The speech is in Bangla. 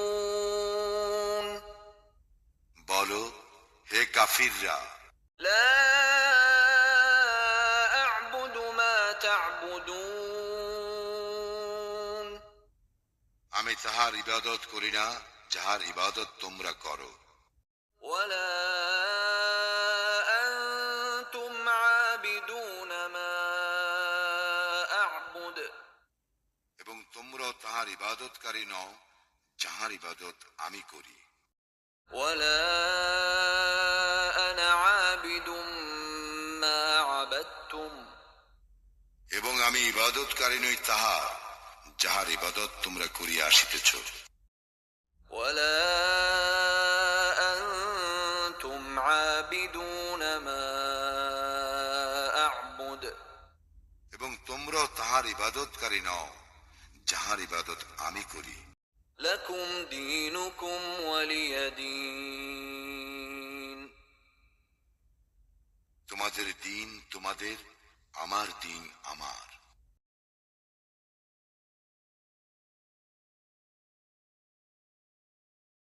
الكافرون বলো হে কাফিররা لا أعبد ما تعبدون আমি তাহার ইবাদত করি না যাহার ইবাদত তোমরা করো ولا أنتم عابدون ما أعبد এবং তোমরাও তাহার ইবাদতকারী নও যাহার ইবাদত আমি করি ولا أنا عابد ما عبدتم এবং আমি ইবাদতকারী নই তাহার যাহার ইবাদত তোমরা করিয়া আসিতেছ ولا أنتم عابدون ما أعبد এবং তোমরাও তাহার ইবাদতকারী নও যাহার ইবাদত আমি করি لكم دينكم ولي دين তোমাদের দিন তোমাদের আমার দিন আমার